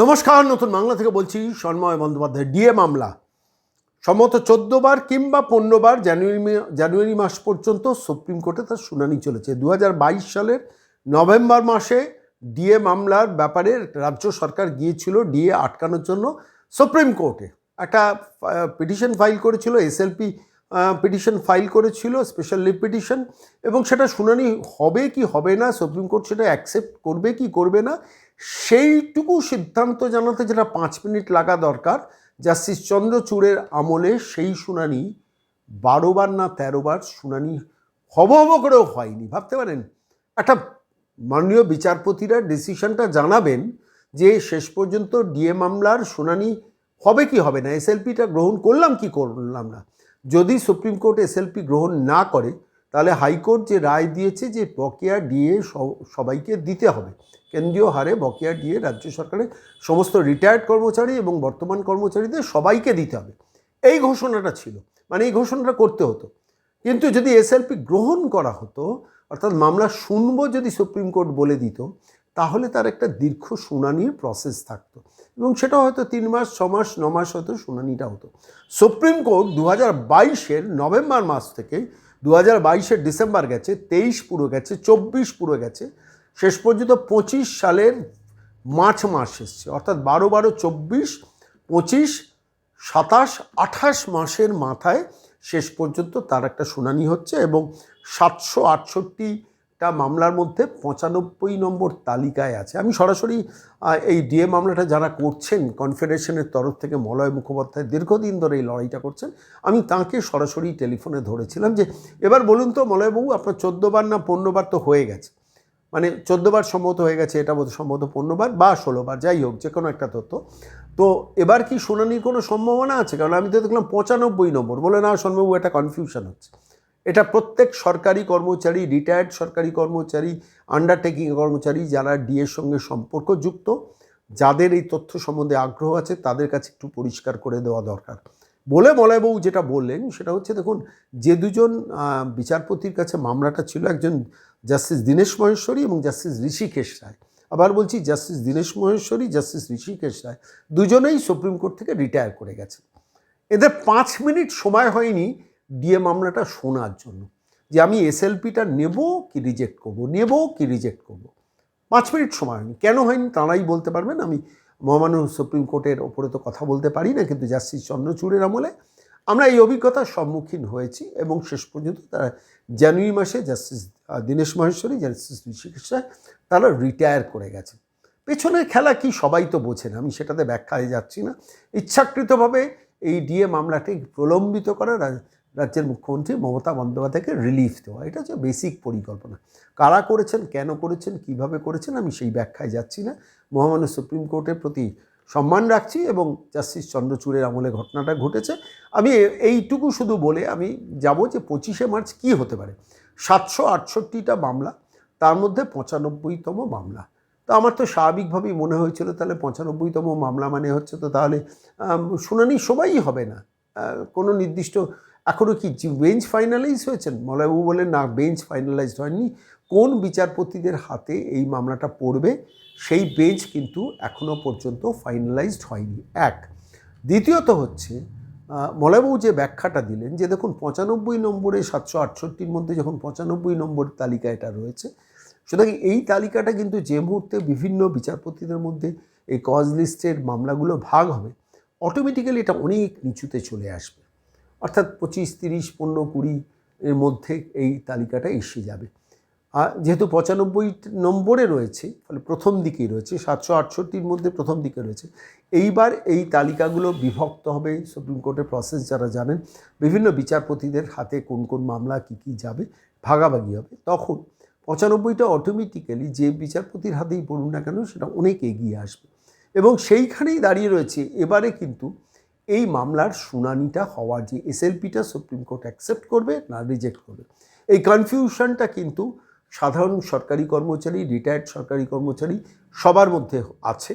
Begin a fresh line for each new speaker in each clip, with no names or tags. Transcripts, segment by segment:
নমস্কার, নতুন বাংলা থেকে বলছি সন্ময় বন্দ্যোপাধ্যায়, ডিএ মামলা। সম্ভবত চোদ্দ বার কিংবা পনেরো বার জানুয়ারি জানুয়ারি মাস পর্যন্ত সুপ্রিম কোর্টে তার শুনানি চলেছে। দু হাজার বাইশ সালের নভেম্বর মাসে ডিএ মামলার ব্যাপারে রাজ্য সরকার গিয়েছিল ডিএ আটকানোর জন্য সুপ্রিম কোর্টে। একটা পিটিশন ফাইল করেছিল এসএলপি পিটিশন ফাইল করেছিল, স্পেশাল লিভ পিটিশন, এবং সেটা শুনানি হবে কি হবে না, সুপ্রিম কোর্ট সেটা অ্যাকসেপ্ট করবে কি করবে না সেইটুকু সিদ্ধান্ত জানাতে যেটা পাঁচ মিনিট লাগা দরকার, জাস্টিস চন্দ্রচূড়ের আমলে সেই শুনানি বারোবার না তেরোবার শুনানি হব হব করেও হয়নি। ভাবতে পারেন, একটা মাননীয় বিচারপতিরা ডিসিশনটা জানাবেন যে শেষ পর্যন্ত ডিএ মামলার শুনানি হবে কি হবে না, এসএলপিটা গ্রহণ করলাম কি করলাম না? যদি সুপ্রিম কোর্ট এসএলপি গ্রহণ না করে, তাহলে হাইকোর্ট যে রায় দিয়েছে যে বকেয়া ডিএ সবাইকে দিতে হবে। কেন্দ্রীয় হারে বকেয়া ডিএ রাজ্য সরকারের সমস্ত রিটায়ার্ড কর্মচারী এবং বর্তমান কর্মচারীদের সবাইকে দিতে হবে। এই ঘোষণাটা ছিল। মানে এই ঘোষণাটা করতে হতো। কিন্তু যদি এসএলপি গ্রহণ করা হতো, অর্থাৎ মামলা শুনব যদি সুপ্রিম কোর্ট বলে দিত, তাহলে তার একটা দীর্ঘ শুনানির প্রসেস থাকতো। এবং সেটা হয়তো তিন মাস, ছ মাস, ন মাস হয়তো শুনানিটা হতো। সুপ্রিম কোর্ট দু হাজার বাইশের নভেম্বর মাস থেকে দু হাজার বাইশের ডিসেম্বর গেছে, তেইশ পুরো গেছে, চব্বিশ পুরো গেছে। শেষ পর্যন্ত পঁচিশ সালের মার্চ মাস এসছে। অর্থাৎ বারো বারো চব্বিশ, পঁচিশ, সাতাশ, আঠাশ মাসের মাথায় শেষ পর্যন্ত তার একটা শুনানি হচ্ছে এবং সাতশো আটষট্টিটা মামলার মধ্যে পঁচানব্বই নম্বর তালিকায় আছে। আমি সরাসরি এই ডিএ মামলাটা যারা করছেন, কনফেডারেশনের তরফ থেকে মলয় মুখোপাধ্যায় দীর্ঘদিন ধরে এই লড়াইটা করছেন, আমি তাকে সরাসরি টেলিফোনে ধরেছিলাম যে, এবার বলুন তো মলয়বাবু, আপনার চোদ্দোবার না পনেরোবার তো হয়ে গেছে। মানে চোদ্দোবার সম্মত হয়ে গেছে, এটা বোধ সম্ভবত পনেরোবার বা ষোলোবার যাই হোক, যে কোনো একটা তথ্য। তো এবার কি শুনানির কোনো সম্ভাবনা আছে? কারণ আমি তো দেখলাম পঁচানব্বই নম্বর। বলে না সন্মবাবু একটা কনফিউশন হচ্ছে। এটা প্রত্যেক সরকারি কর্মচারী রিটায়ার্ড সরকারি কর্মচারী আন্ডারটেকিং কর্মচারী যারা ডিএর সঙ্গে সম্পর্কযুক্ত, যাদের এই তথ্য সম্বন্ধে আগ্রহ আছে, তাদের কাছে একটু পরিষ্কার করে দেওয়া দরকার। বলে মলয়বাবু যেটা বললেন, সেটা হচ্ছে, দেখুন, যে দুজন বিচারপতির কাছে মামলাটা ছিল, একজন জাস্টিস দীনেশ মহেশ্বরী এবং জাস্টিস ঋষিকেশ রায়। আবার বলছি জাস্টিস দীনেশ মহেশ্বরী, জাস্টিস ঋষিকেশ রায় দুজনেই সুপ্রিম কোর্ট থেকে রিটায়ার করে গেছে। এদের পাঁচ মিনিট সময় হয়নি ডিএ মামলাটা শোনার জন্য। যে আমি এসএলপিটা নেব কি রিজেক্ট করব, নেব কি রিজেক্ট করব? পাঁচ মিনিট সময় হয়নি। কেন হয়নি তারাই বলতে পারবেন। আমি মহামান্য সুপ্রিম কোর্টের ওপরে তো কথা বলতে পারি না, কিন্তু জাস্টিস চন্দ্রচূড়ের আমলে আমরা এই অভিজ্ঞতার সম্মুখীন হয়েছি এবং শেষ পর্যন্ত তারা জানুয়ারি মাসে জাস্টিস দীনেশ মহেশ্বরী, জাস্টিস ঋষিকেশ তারা রিটায়ার করে গেছে। পেছনের খেলা কি সবাই তো বোঝেন, আমি সেটাতে ব্যাখ্যায় যাচ্ছি না। ইচ্ছাকৃতভাবে এই ডিএ মামলাটি প্রলম্বিত করা রাজ্যের মুখ্যমন্ত্রী মমতা বন্দ্যোপাধ্যায়কে রিলিফ দেওয়া, এটা হচ্ছে বেসিক পরিকল্পনা। কারা করেছেন, কেন করেছেন, কীভাবে করেছেন, আমি সেই ব্যাখ্যায় যাচ্ছি না। মহামান্য সুপ্রিম কোর্টের প্রতি সম্মান রাখছি এবং জাস্টিস চন্দ্রচূড়ের আমলে ঘটনাটা ঘটেছে। আমি এইটুকু শুধু বলে আমি যাব যে পঁচিশে মার্চ কি হতে পারে। সাতশো আটষট্টিটা মামলা, তার মধ্যে পঁচানব্বইতম মামলা। তো আমার তো স্বাভাবিকভাবেই মনে হয়েছিল তাহলে পঁচানব্বইতম মামলা মানে হচ্ছে তো তাহলে শুনানি সবাই হবে না। কোনো নির্দিষ্ট এখনও কি বেঞ্চ ফাইনালাইজ হয়েছেন? মলয়বাবু বলেন না, বেঞ্চ ফাইনালাইজড হয়নি। কোন বিচারপতিদের হাতে এই মামলাটা পড়বে সেই বেঞ্চ কিন্তু এখনও পর্যন্ত ফাইনালাইজড হয়নি। এক দ্বিতীয়ত হচ্ছে আহ, মলয়বাবু যে ব্যাখ্যাটা দিলেন যে দেখুন পঁচানব্বই নম্বরে সাতশো আটষট্টির মধ্যে যখন পঁচানব্বই নম্বর তালিকা এটা রয়েছে সুতরাং এই তালিকাটা কিন্তু যে মুহূর্তে বিভিন্ন বিচারপতিদের মধ্যে এই কজ লিস্টের মামলাগুলো ভাগ হবে অটোমেটিক্যালি এটা অনেক নিচুতে চলে আসবে। অর্থাৎ পঁচিশ তিরিশ পনেরো কুড়ি এর মধ্যে এই তালিকাটা এসে যাবে। যেহেতু পঁচানব্বই নম্বরে রয়েছে ফলে প্রথম দিকেই রয়েছে, সাতশো আটষট্টির মধ্যে প্রথম দিকে রয়েছে। এইবার এই তালিকাগুলো বিভক্ত হবে, সুপ্রিম কোর্টের প্রসেস যারা জানেন, বিভিন্ন বিচারপতিদের হাতে কোন কোন মামলা কি কি যাবে, ভাগাভাগি হবে। তখন পঁচানব্বইটা অটোমেটিক্যালি যে বিচারপতির হাতেই পড়ুন না কেন, সেটা অনেক এগিয়ে আসবে। এবং সেইখানেই দাঁড়িয়ে রয়েছে, এবারে কিন্তু এই মামলার শুনানিটা হওয়ার যে এসএলপিটা সুপ্রিম কোর্ট অ্যাকসেপ্ট করবে না রিজেক্ট করবে। এই কনফিউশনটা কিন্তু সাধারণ সরকারি কর্মচারী রিটায়ার্ড সরকারি কর্মচারী সবার মধ্যে আছে।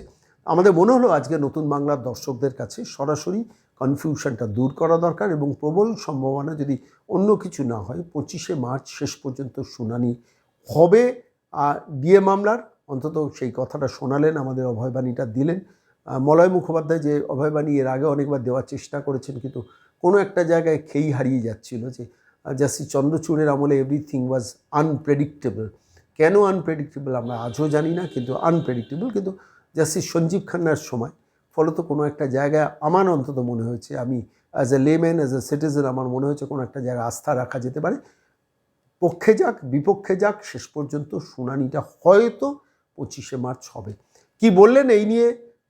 আমাদের মনে হলো আজকে নতুন বাংলার দর্শকদের কাছে সরাসরি কনফিউশনটা দূর করা দরকার এবং প্রবল সম্ভাবনা যদি অন্য কিছু না হয়, পঁচিশে মার্চ শেষ পর্যন্ত শুনানি হবে। ডিএ মামলার, অন্তত সেই কথাটা শোনালেন, আমাদের অভয়বাণীটা দিলেন। মলয় মুখোপাধ্যায় যে অভয়বাণী এর আগে অনেকবার দেওয়ার চেষ্টা করেছেন, কিন্তু কোনো একটা জায়গায় খেই হারিয়ে যাচ্ছিল যে জাস্টিস চন্দ্রচূড়ের আমলে এভরিথিং ওয়াজ আনপ্রেডিক্টেবল কেন আনপ্রেডিক্টেবল আমরা আজও জানি না, কিন্তু আনপ্রেডিক্টেবল কিন্তু জাস্টিস সঞ্জীব খান্নার সময়। ফলত কোনো একটা জায়গায় আমার অন্তত মনে হয়েছে, আমি as a layman as a citizen আমার মনে হয়েছে কোনো একটা জায়গায় আস্থা রাখা যেতে পারে। পক্ষে যাক, বিপক্ষে যাক, শেষ পর্যন্ত শুনানিটা হয়তো পঁচিশে মার্চ হবে। কি বললেন এই নিয়ে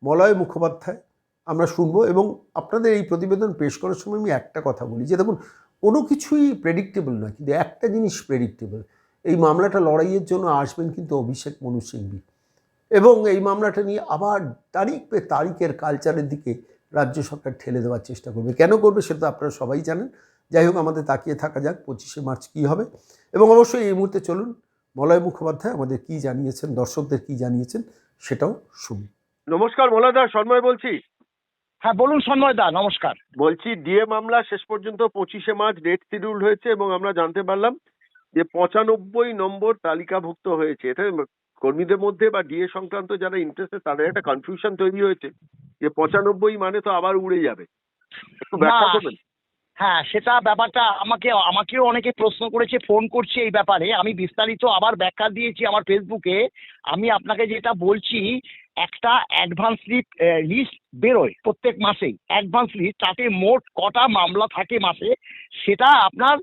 মলয় মুখোপাধ্যায়? আমরা শুনব এবং আপনাদের এই প্রতিবেদন পেশ করার সময় আমি একটা কথা বলি। যে দেখুন কোনো কিছুই প্রেডিক্টেবল নয়, কিন্তু একটা জিনিস প্রেডিক্টেবল এই মামলাটা লড়াইয়ের জন্য আসবেন কিন্তু অভিষেক মনু সিংভি। এবং এই মামলাটা নিয়ে আবার তারিখ পে তারিখের কালচারের দিকে রাজ্য সরকার ঠেলে দেওয়ার চেষ্টা করবে। কেন করবে সেটা তো আপনারা সবাই জানেন। যাই হোক, আমাদের তাকিয়ে থাকা যাক, পঁচিশে মার্চ কী হবে। এবং অবশ্যই এই মুহূর্তে চলুন, মলয় মুখোপাধ্যায় আমাদের কি জানিয়েছেন, দর্শকদের কি জানিয়েছেন সেটাও শুনুন
নমস্কার মোলাদা সন্ময় বলছি।
হ্যাঁ বলুন সন্ময় দা নমস্কার।
বলছি ডিএ মামলা শেষ পর্যন্ত পঁচিশে মার্চ ডেট শিডিউল হয়েছে এবং আমরা জানতে পারলাম যে পঁচানব্বই নম্বর তালিকাভুক্ত হয়েছে। এটা কর্মীদের মধ্যে বা ডিএ সংক্রান্ত যারা ইন্টারেস্টেড তাদের একটা কনফিউশন তৈরি হয়েছে যে পঁচানব্বই মানে তো আবার উড়ে যাবে। একটু ব্যাখ্যা করবেন?
হ্যাঁ সেটা ব্যাপারটা আমাকে আমাকেও অনেকে প্রশ্ন করেছে ফোন করছে এই ব্যাপারে। আমি বিস্তারিত আবার ব্যাখ্যা দিয়েছি আমার ফেসবুকে আমি আপনাকে যেটা বলছি একটা অ্যাডভান্স লিস্ট লিস্ট বেরোয় প্রত্যেক মাসেই। অ্যাডভান্স লিস্ট তাতে মোট কটা মামলা থাকে মাসে, সেটা আপনার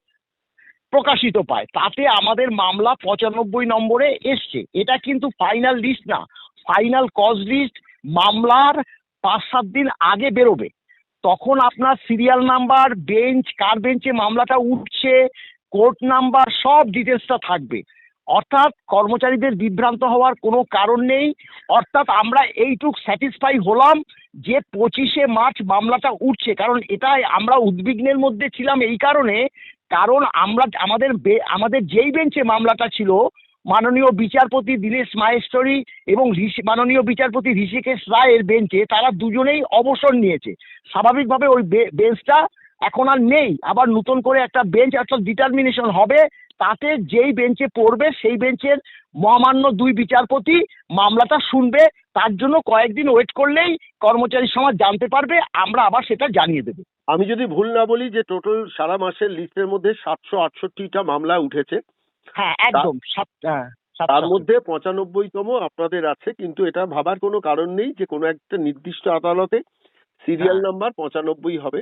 প্রকাশিত পায়। তাতে আমাদের মামলা পঁচানব্বই নম্বরে এসছে। এটা কিন্তু ফাইনাল লিস্ট না। ফাইনাল কজ লিস্ট মামলার পাঁচ সাত দিন আগে বেরোবে। তখন আপনার সিরিয়াল নাম্বার বেঞ্চ কার বেঞ্চে মামলাটা উঠছে কোর্ট নাম্বার সব ডিটেলসটা থাকবে। অর্থাৎ কর্মচারীদের বিভ্রান্ত হওয়ার কোনো কারণ নেই। অর্থাৎ আমরা এইটুক স্যাটিসফাই হলাম যে পঁচিশে মার্চ মামলাটা উঠছে। কারণ এটাই আমরা উদ্বিগ্নের মধ্যে ছিলাম এই কারণে। কারণ আমরা, আমাদের আমাদের যেই বেঞ্চে মামলাটা ছিল, মাননীয় বিচারপতি দীনেশ মাহেশ্বরী এবং মাননীয় বিচারপতি ঋষিকেশ রায়ের বেঞ্চে তারা দুজনেই অবসর নিয়েছে। স্বাভাবিকভাবে ওই বেঞ্চটা এখন আর নেই। আবার নতুন করে একটা বেঞ্চ একটা ডিটারমিনেশন হবে। তাতে যেই বেঞ্চে পড়বে সেই বেঞ্চের মহামান্য দুই বিচারপতি মামলাটা শুনবে। তার জন্য কয়েকদিন ওয়েট করলেই কর্মচারী সমাজ জানতে পারবে আমরা আবার সেটা জানিয়ে দেবো।
আমি যদি ভুল না বলি যে টোটাল সারা মাসের লিস্টের মধ্যে সাতশো আটষট্টিটা মামলা উঠেছে।
হ্যাঁ একদম হ্যাঁ,
তার মধ্যে পঁচানব্বইতম আপনাদের আছে কিন্তু এটা ভাবার কোনো কারণ নেই যে কোনো একটা নির্দিষ্ট আদালতে সিরিয়াল
হ্যাঁ।
নাম্বার পঁচানব্বই হবে।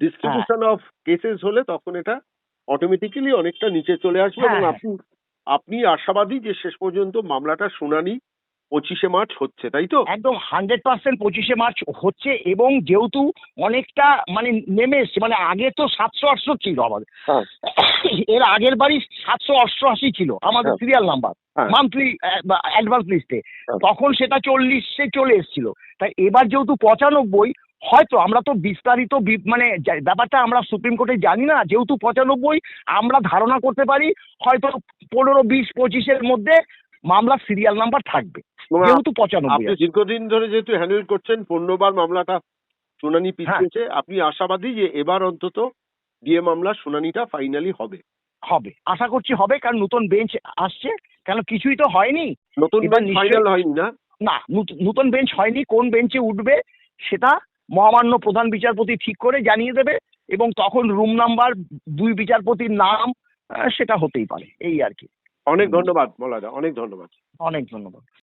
ডিস্ট্রিবিউশন অফ কেসেস হলে তখন এটা অটোমেটিক্যালি অনেকটা নিচে চলে আসবে
হ্যাঁ,
এবং
হ্যাঁ।
আপনি আপনি আশাবাদী যে শেষ পর্যন্ত মামলাটা শুনানি পঁচিশে মার্চ হচ্ছে তাই তো
একদম হান্ড্রেড পার্সেন্ট পঁচিশে মার্চ হচ্ছে এবং যেহেতু অনেকটা মানে নেমে এসছে মানে আগে তো সাতশো আটশো ছিল আমাদের
হ্যাঁ।
এর আগের বারই সাতশো অষ্টআশি ছিল আমাদের। Serial number. মান্থলি অ্যাডভান্স লিস্টে। তখন সেটা চল্লিশে চলে এসেছিল তাই এবার যেহেতু পঁচানব্বই হয়তো আমরা তো বিস্তারিত মানে ব্যাপারটা আমরা সুপ্রিম কোর্টে জানি না যেহেতু পঁচানব্বই আমরা ধারণা করতে পারি হয়তো পনেরো বিশ পঁচিশের মধ্যে মামলার সিরিয়াল নাম্বার থাকবে যেহেতু পঁচানব্বই
আপনি দীর্ঘদিন ধরে যেহেতু হ্যান্ডেল করছেন পনেরোবার মামলাটা শুনানি পিছিয়েছে আপনি আশাবাদী যে এবার অন্তত ডিএ মামলার শুনানিটা ফাইনালি হবে?
হবে। আশা করছি হবে কারণ নতুন বেঞ্চ আসছে কেন কিছুই তো হয়নি।
নতুন
নিশ্চয়ই-
ফাইনাল হয়নি না
না নতুন বেঞ্চ হয়নি কোন বেঞ্চে উঠবে সেটা মহামান্য প্রধান বিচারপতি ঠিক করে জানিয়ে দেবে এবং তখন রুম নাম্বার দুই বিচারপতির নাম সেটা হতেই পারে। এই আর কি।
অনেক ধন্যবাদ মলাদা অনেক ধন্যবাদ।
অনেক ধন্যবাদ।